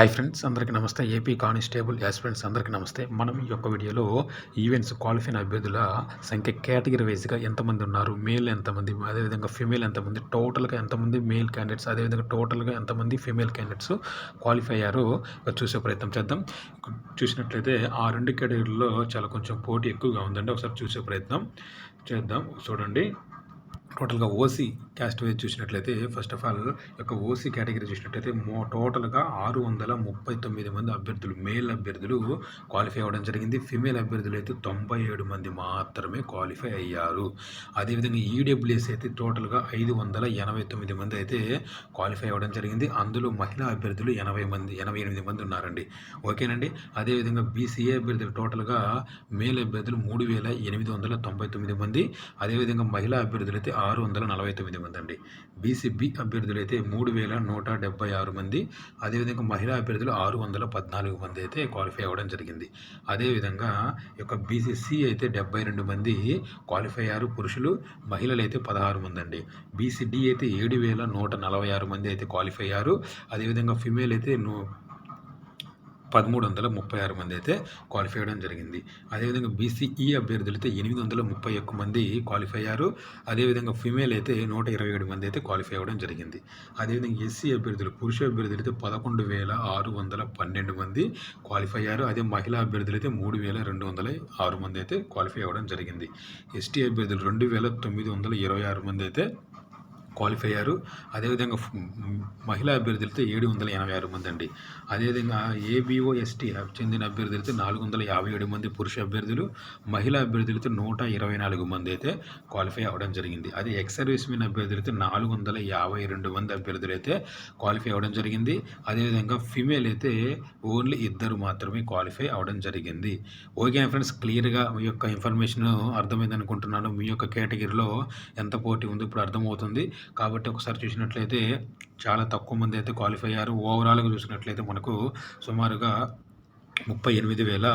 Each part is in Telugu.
హాయ్ ఫ్రెండ్స్ అందరికీ నమస్తే. ఏపీ కానిస్టేబుల్ ఫ్రెండ్స్ అందరికీ నమస్తే. మనం ఈ యొక్క వీడియోలో ఈవెంట్స్ క్వాలిఫైన్ అభ్యర్థుల సంఖ్య కేటగిరీ వైజ్గా ఎంతమంది ఉన్నారు? మేల్ ఎంతమంది? అదేవిధంగా ఫిమేల్ ఎంతమంది? టోటల్గా ఎంతమంది? మేల్ క్యాండిడేట్స్ అదేవిధంగా టోటల్గా ఎంతమంది ఫిమేల్ క్యాండిడేట్స్ క్వాలిఫై అయ్యారో? చూసే ప్రయత్నం చేద్దాం. చూసినట్లయితే ఆ రెండు కేటగిరీలో చాలా కొంచెం పోటీ ఎక్కువగా ఉందండి. ఒకసారి చూసే ప్రయత్నం చేద్దాం. చూడండి. టోటల్గా ఓసీ క్యాస్ట్ వైజ్ చూసినట్లయితే ఫస్ట్ ఆఫ్ ఆల్ యొక్క ఓసీ కేటగిరీ చూసినట్లయితే మో టోటల్గా ఆరు వందల ముప్పై తొమ్మిది మంది అభ్యర్థులు మేల్ అభ్యర్థులు క్వాలిఫై అవ్వడం జరిగింది. ఫిమేల్ అభ్యర్థులు అయితే తొంభై ఏడు మంది మాత్రమే క్వాలిఫై అయ్యారు. అదేవిధంగా ఈడబ్ల్యూఎస్ అయితే టోటల్గా ఐదు వందల ఎనభై తొమ్మిది మంది అయితే క్వాలిఫై అవ్వడం జరిగింది. అందులో మహిళా అభ్యర్థులు ఎనభై మంది ఎనభై ఎనిమిది మంది ఉన్నారండి. ఓకేనండి? అదేవిధంగా బీసీఏ అభ్యర్థులు టోటల్గా మేల్ అభ్యర్థులు మూడు వేల ఎనిమిది వందల తొంభై తొమ్మిది మంది. అదేవిధంగా మహిళా అభ్యర్థులు అయితే ఆరు వందల నలభై తొమ్మిది మంది అండి బీసీబీ అభ్యర్థులు అయితే మూడు వేల నూట డెబ్బై ఆరు మంది. అదేవిధంగా మహిళా అభ్యర్థులు ఆరు వందల పద్నాలుగు మంది అయితే క్వాలిఫై అవ్వడం జరిగింది. అదేవిధంగా యొక్క బీసీసీ అయితే డెబ్బై రెండు మంది క్వాలిఫై అయ్యారు. పురుషులు మహిళలు అయితే పదహారు మంది అండి బీసీడీ అయితే ఏడు వేల నూట నలభై ఆరు మంది అయితే క్వాలిఫై అయ్యారు. అదేవిధంగా ఫిమేల్ అయితే పదమూడు వందల ముప్పై ఆరు మంది అయితే క్వాలిఫై అవ్వడం జరిగింది. అదేవిధంగా బీసీఈ అభ్యర్థులు అయితే ఎనిమిది వందల ముప్పై ఒక్క మంది క్వాలిఫై అయ్యారు. అదేవిధంగా ఫిమేల్ అయితే నూట ఇరవై ఏడు మంది అయితే క్వాలిఫై అవ్వడం జరిగింది. అదేవిధంగా ఎస్సీ అభ్యర్థులు పురుష అభ్యర్థులు అయితే పదకొండు వేల ఆరు వందల పన్నెండు మంది క్వాలిఫై అయ్యారు. అదే మహిళా అభ్యర్థులు అయితే మూడు వేల రెండు వందల ఆరు మంది అయితే క్వాలిఫై అవ్వడం జరిగింది. ఎస్టీ అభ్యర్థులు రెండు వేల తొమ్మిది వందల ఇరవై ఆరు మంది అయితే క్వాలిఫై అయ్యారు. అదేవిధంగా మహిళా అభ్యర్థులతో ఏడు వందల ఎనభై ఆరు మంది అండి. అదేవిధంగా ఏబిఓ ఎస్టీ చెందిన అభ్యర్థులతో నాలుగు వందల యాభై ఏడు మంది పురుష అభ్యర్థులు మహిళా అభ్యర్థులతో నూట ఇరవై నాలుగు మంది అయితే క్వాలిఫై అవ్వడం జరిగింది. అదే ఎక్స్ సర్వీస్మెన్ అభ్యర్థులతో నాలుగు వందల యాభై రెండు మంది అభ్యర్థులు అయితే క్వాలిఫై అవ్వడం జరిగింది. అదేవిధంగా ఫిమేల్ అయితే ఓన్లీ ఇద్దరు మాత్రమే క్వాలిఫై అవ్వడం జరిగింది. ఓకే ఫ్రెండ్స్ క్లియర్గా మీ యొక్క ఇన్ఫర్మేషన్ అర్థమైంది అనుకుంటున్నాను మీ యొక్క కేటగిరీలో ఎంత పోటీ ఉందో ఇప్పుడు అర్థమవుతుంది. కాబట్టి ఒకసారి చూసినట్లయితే చాలా తక్కువ మంది అయితే క్వాలిఫై అయ్యారు. ఓవరాల్గా చూసినట్లయితే మనకు సుమారుగా ముప్పై ఎనిమిది వేల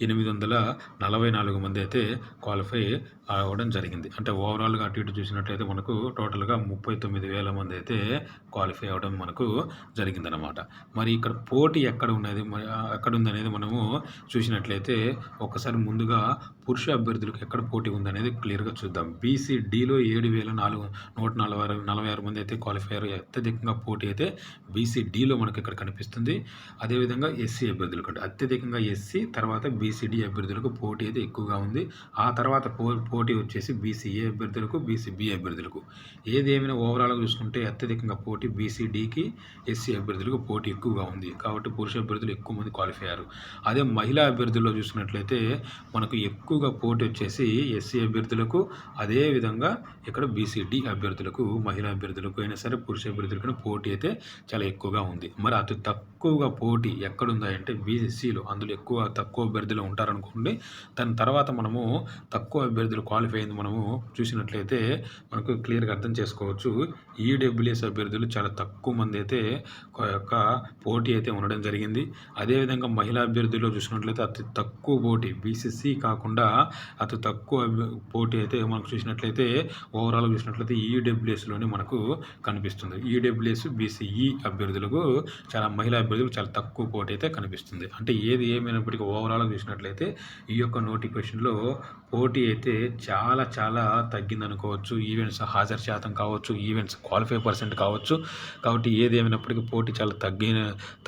ఎనిమిది వందల నలభై నాలుగు మంది అయితే క్వాలిఫై అవ్వడం జరిగింది. అంటే ఓవరాల్గా అటు ఇటు చూసినట్లయితే మనకు టోటల్గా ముప్పై తొమ్మిది వేల మంది అయితే క్వాలిఫై అవ్వడం మనకు జరిగిందనమాట మరి ఇక్కడ పోటీ ఎక్కడ ఉన్నది? ఎక్కడ ఉందనేది మనము చూసినట్లయితే ఒకసారి ముందుగా పురుష అభ్యర్థులకు ఎక్కడ పోటీ ఉందనేది క్లియర్గా చూద్దాం. బీసీడీలో ఏడు వేల నాలుగు నూట నలభై నలభై ఆరు మంది అయితే క్వాలిఫై అయ్యారు. అత్యధికంగా పోటీ అయితే బీసీ డీలో మనకు ఇక్కడ కనిపిస్తుంది. అదేవిధంగా ఎస్సీ అభ్యర్థులకు అంటే అత్యధికంగా ఎస్సీ తర్వాత బీసీడీ అభ్యర్థులకు పోటీ అయితే ఎక్కువగా ఉంది. ఆ తర్వాత పో పోటీ వచ్చేసి బీసీఏ అభ్యర్థులకు బీసీబీ అభ్యర్థులకు. ఏదేమైనా ఓవరాల్గా చూసుకుంటే అత్యధికంగా పోటీ బీసీడీకి ఎస్సీ అభ్యర్థులకు పోటీ ఎక్కువగా ఉంది. కాబట్టి పురుష అభ్యర్థులు ఎక్కువ మంది క్వాలిఫై అయ్యారు. అదే మహిళా అభ్యర్థుల్లో చూసుకున్నట్లయితే మనకు ఎక్కువగా పోటీ వచ్చేసి ఎస్సీ అభ్యర్థులకు అదేవిధంగా ఇక్కడ బీసీడీ అభ్యర్థులకు మహిళా అభ్యర్థులకు అయినా సరే పురుష అభ్యర్థులకైనా పోటీ అయితే చాలా ఎక్కువగా ఉంది. మరి అతి తక్కువ తక్కువగా పోటీ ఎక్కడుందంటే అంటే బీసీలో అందులో ఎక్కువ తక్కువ అభ్యర్థులు ఉంటారనుకోండి దాని తర్వాత మనము తక్కువ అభ్యర్థులు క్వాలిఫై అయింది మనము చూసినట్లయితే మనకు క్లియర్గా అర్థం చేసుకోవచ్చు. ఈడబ్ల్యూఎస్ అభ్యర్థులు చాలా తక్కువ మంది అయితే యొక్క పోటీ అయితే ఉండడం జరిగింది. అదేవిధంగా మహిళా అభ్యర్థుల్లో చూసినట్లయితే అతి తక్కువ పోటీ బీసీసీ కాకుండా అతి తక్కువ పోటీ అయితే మనకు చూసినట్లయితే ఓవరాల్ చూసినట్లయితే ఈడబ్ల్యూఎస్లోనే మనకు కనిపిస్తుంది. ఈడబ్ల్యూఎస్ బీసీఈ అభ్యర్థులకు చాలా మహిళా అభ్యర్థులు చాలా తక్కువ పోటీ అయితే కనిపిస్తుంది. అంటే ఏది ఏమైనప్పటికీ ఓవరాల్గా చూసినట్లయితే ఈ యొక్క నోటిఫికేషన్లో పోటీ అయితే చాలా చాలా తగ్గింది అనుకోవచ్చు ఈవెంట్స్ హాజరు శాతం కావచ్చు ఈవెంట్స్ క్వాలిఫై పర్సెంట్ కావచ్చు. కాబట్టి ఏది ఏమైనప్పటికీ పోటీ చాలా తగ్గిన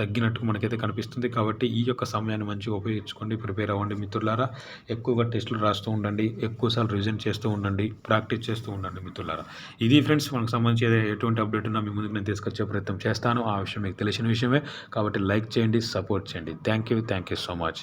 తగ్గినట్టు మనకైతే కనిపిస్తుంది. కాబట్టి ఈ యొక్క సమయాన్ని మంచిగా ఉపయోగించుకోండి ప్రిపేర్ అవ్వండి మిత్రులారా. ఎక్కువగా టెస్టులు రాస్తూ ఉండండి ఎక్కువసార్లు రిజన్ చేస్తూ ఉండండి ప్రాక్టీస్ చేస్తూ ఉండండి మిత్రులారా. ఇది ఫ్రెండ్స్ మనకు సంబంధించి ఎటువంటి అప్డేట్ ఉన్నా మీ ముందుకు నేను తీసుకొచ్చే ప్రయత్నం చేస్తాను. ఆ విషయం మీకు తెలిసిన విషయమే. కాబట్టి లైక్ చేయండి సపోర్ట్ చేయండి. Thank you thank you so much